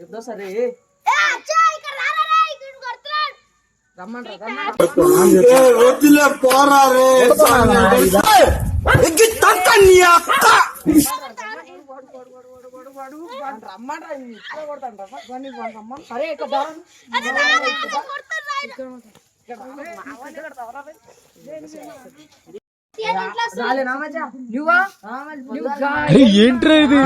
ఎప్పుడో సరే. సరే. రాలేనా నువ్వు ఏంట్రా ఇది?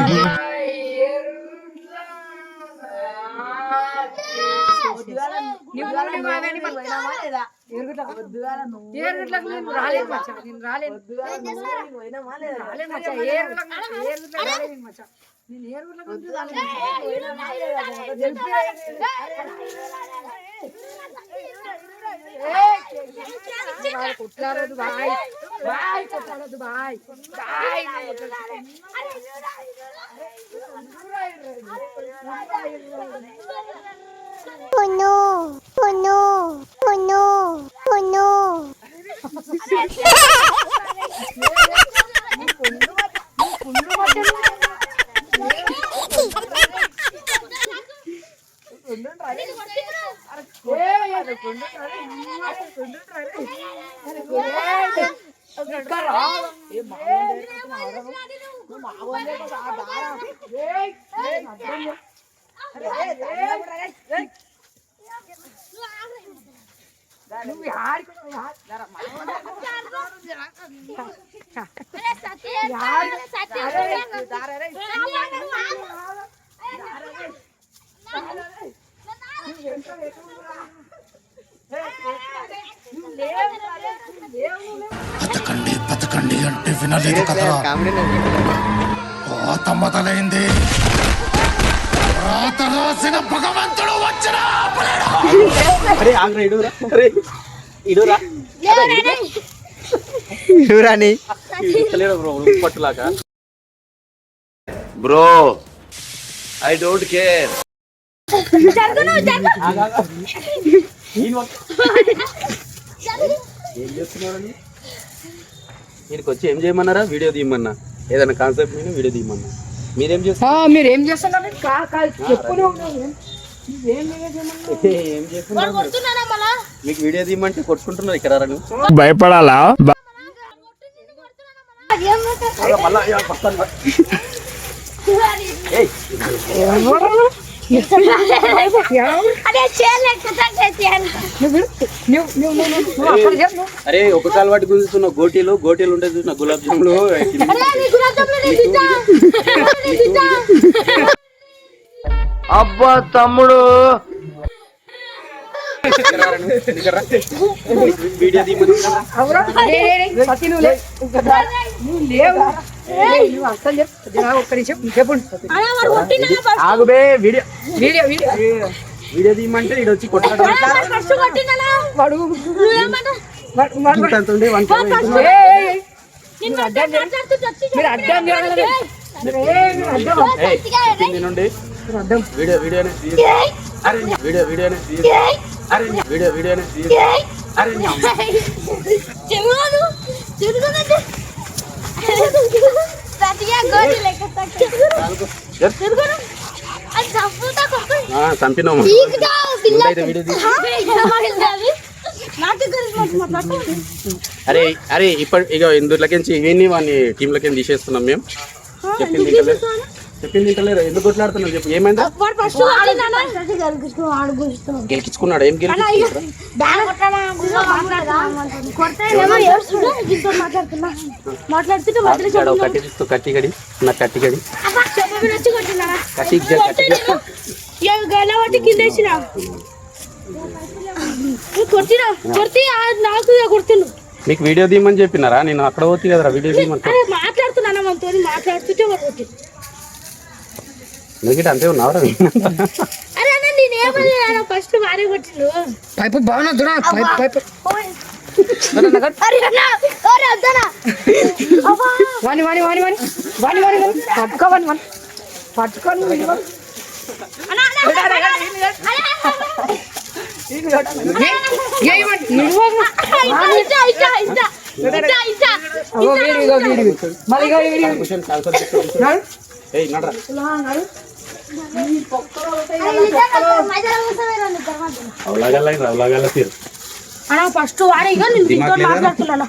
కొట్లాడదు బాయ్ బాయ్ కొట్లాడదు బాయ్ బాయ్ Oh 번호 번호 번호 번호 మావ బతకండి బతకండి అంటే వినలేదు కదరా. కోత మొదలైంది రాత రాసిన భగవంతుడు వచ్చిన అరే ఆగ్రా ఇడురా అరే ఇడురా ఇడురాని తెలియదు bro పట్టులాగా? Bro I don't care. ఏం వీడికి వచ్చి ఏం చేయమన్నారా? వీడియో తీయమన్నా ఏదైనా కాన్సెప్ట్ మీద వీడియో తీయమన్నా మీరేం చేస్తున్నారు? మీరు ఏం చేస్తున్నారు మళ్ళా? మీకు వీడియో తీయమంటే కొట్టుకుంటున్నారు ఇక్కడ భయపడాలా? చెప్పు. అరే ఒక కాలు వాటి గుంజుతున్న గోటీలు గోటీలు ఉంటాయి చూసిన గులాబ్ జాములు అబ్బా తమ్ముడు. ఆగుబే వీడియో. తీయమంటే ఇడు వచ్చి కొట్టాడు వాడు అడ్డం మాట్లాడుతూ చచ్చి మీరు అడ్డం చేయాలి నుండి వీడియో వీడియో అరే వీడియో వీడియో అరే వీడియో వీడియో అరే చంపినాము వీడియో అరే అరే ఇప్పుడు ఇక ఇందులోకించి ఇవన్నీ వాడిని టీంలోకి తీసేస్తున్నాం మేము. చెప్పింది ఎందుకు కొట్లాడుతున్నావు చెప్పు. ఏమైందా? ఏం కట్టి నా కింద వేసిన. కొట్టినా? నాకు మీకు వీడియో తీయమని చెప్పినారా? నేను అక్కడ పోతే కదరా వీడియో మనతో మాట్లాడుతుంటే వాడు అంతే అరే అన్న నేనేమన్నా ఫస్ట్ వారే కొట్టిండు పైపు బాగా దూరం పైపు పట్టుకో పట్టుకొని తీరు. అన్న ఫస్ట్ వాడే ఇక నేను? మాట్లాడుతున్నాను.